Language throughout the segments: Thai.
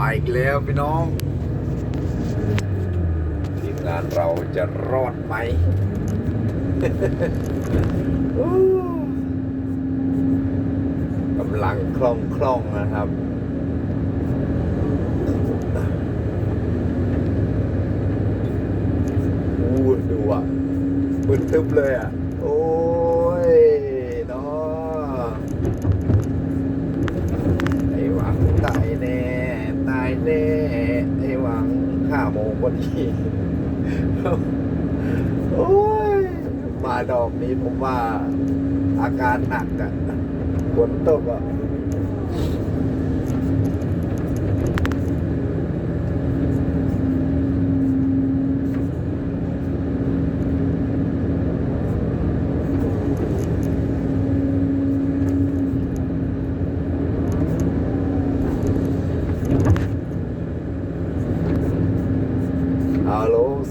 มาอีกแล้วพี่น้องทีมงานเราจะรอดไหมกำลังคล่องคล่องนะครับอู้ดูอะมึนทึบเลยอะ โอ้ยเนาะไอ้หวังตายแน่ ตายแน่ ไอ้หวังห้าโอดีโอ้ยมาดอกนี้ผมว่าอาการหนักอะฝนตกอะ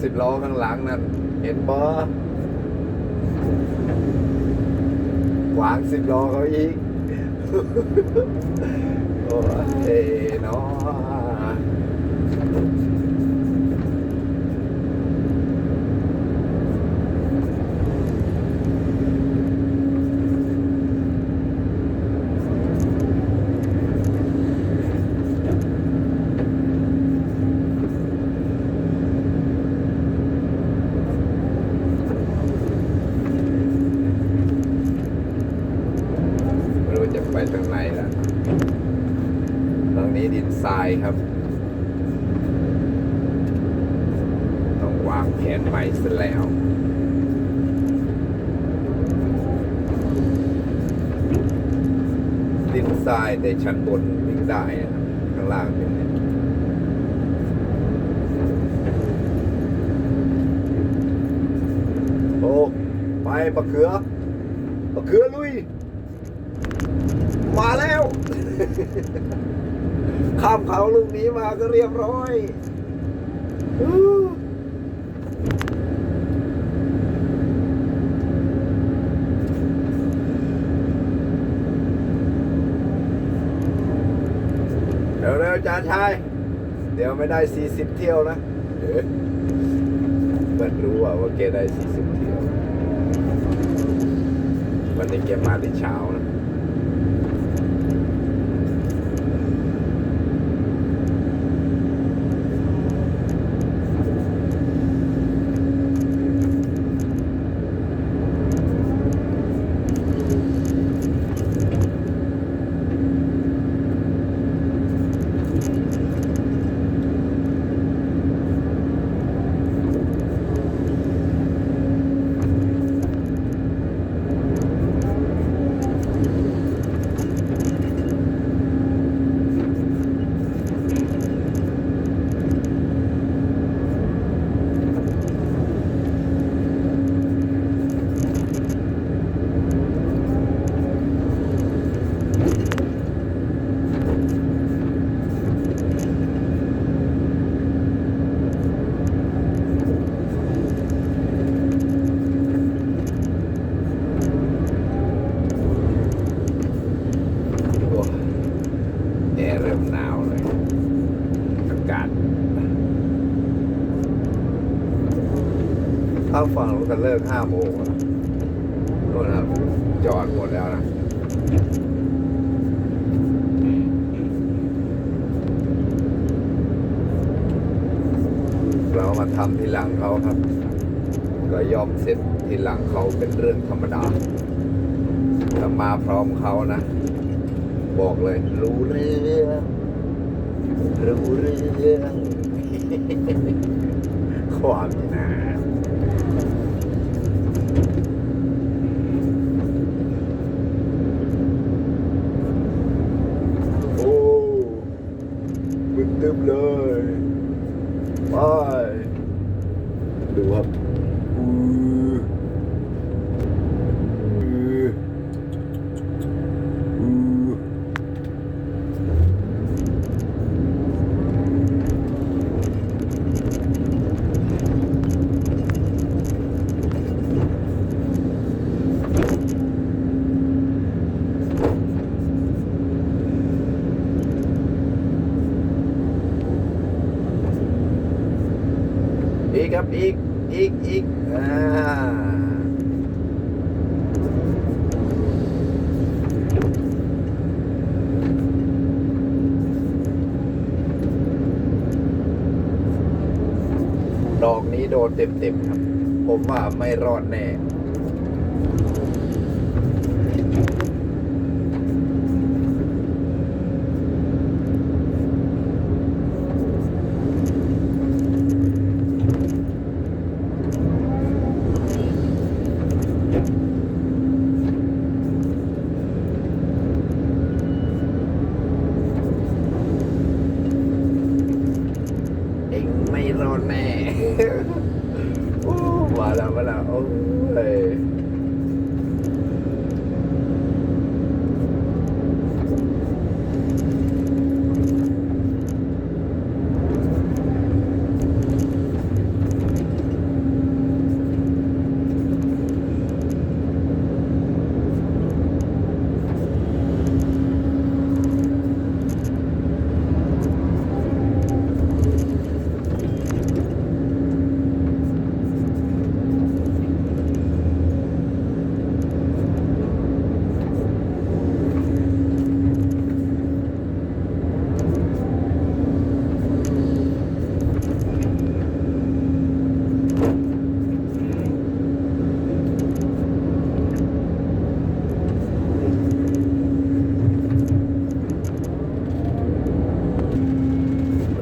สิบล้อข้างหลังนั่นเห็นบ่ขวางสิบล้อเขาอีก โอ้ยเนาะไม่รู้จะไปทางไหนล่ะตรงนี้ดินทราย ครับ ต้องวางแผนใหม่ซะแล้วดินทรายแต่ชั้นบนวิ่งได้นะครับข้างล่างเป็นโอ้ไปปะเขือปะเขือลุย มาแล้ว ข้ามเขาลูกนี้มาก็เรียบร้อยอู้เร็วๆจานชาย เดี๋ยวไม่ได้ 40 เที่ยวนะเอ๊ะเปิดรู้ว่าว่าแกได้ 40 เที่ยว วันนี้แกมาที่เช้านะ โอ้แอร์ เริ่มหนาวเลยอากาศถ้าฟังรู้กันเลิกห้าโมงอะโน่นนะจอดหมดแล้วนะเรามาทำทีหลังเขาครับ ก็ยอมเสร็จทีหลังเขาเป็นเรื่องธรรมดาถ้ามาพร้อมเขานะ บอกเลย รู้เรื่องรู้เรื่องความนี่นะโอ้มึนตึ๊บเลยไปดูครับอืออืออือ โครับ อีก อีก อีก อ่า ดอกนี้โดนเต็มๆครับ ผมว่าไม่รอดแน่ เองไม่รอดแน่ โอ้มาแล้วมาแล้วโอ้ย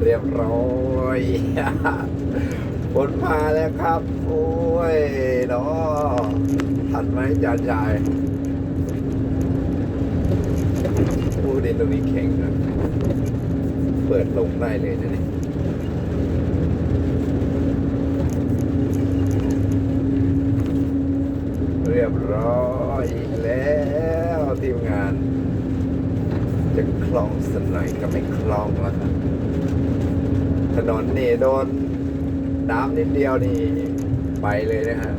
เรียบร้อย ผลมาแล้วครับ โอ้ยเนาะ ทันไหมจานชายผู้เดินตรงนี้แข็งนะเปิดลงได้เลยนะนี่เรียบร้อยแล้วทีมงาน จะคล่องสักหน่อยก็ไม่คล่องแล้วครับถนนนี่โดนน้ำนิดเดียวนี่ ไปเลยนะฮะ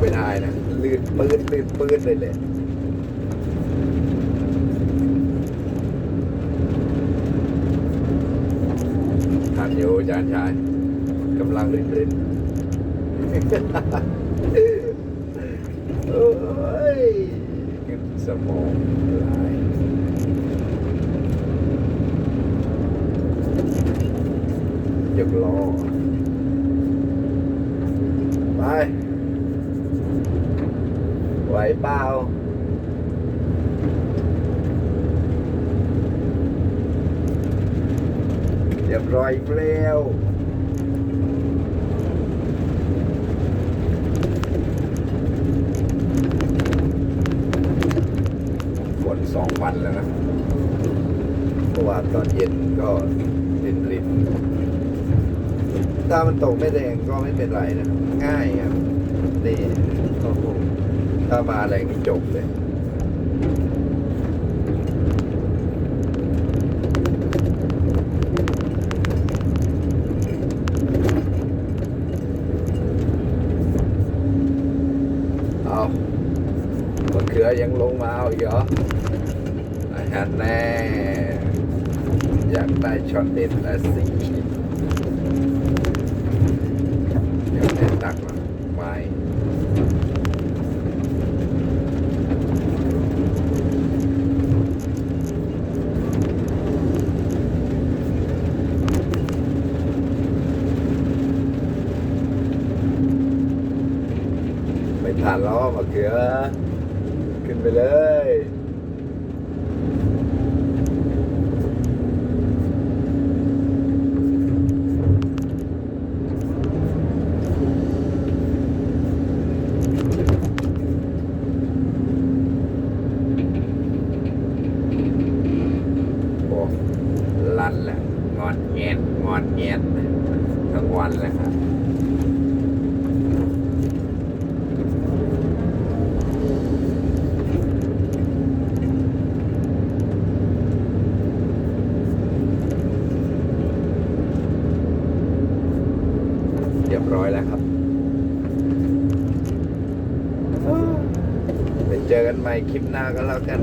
ไม่ได้นะลื่นปื้ดลื่นปื้ดเลยเลยทันอยู่อาจารย์ชายกำลังลื่นลื่นโอ้ยขึ้นสมองลายยกล้อไป วเปล่าเรียบร้อยแล้วฝนสองวันแล้วนะเมื่อวานตอนเย็นก็รินรินๆถ้ามันตกไม่แรงก็ไม่เป็นไรนะ ง่ายครับนี่โอ้โห ถ้ามาแรงนี่จบเลยเอามะเขือยังลงมาเอาอีกเหรออาหารแน่อยากได้ช็อตเด็ดและสิเดี๋ยวแน่ตักมาไม้ ผ่านล้อมะเขือ ขึ้นไปเลย โอ้ลั่นแหละงอนแงนงอนแงนทั้งวันเลยครับ เรียบร้ อยแล้วครับไปเจอกันใหม่คลิปหน้าก็แล้วกัน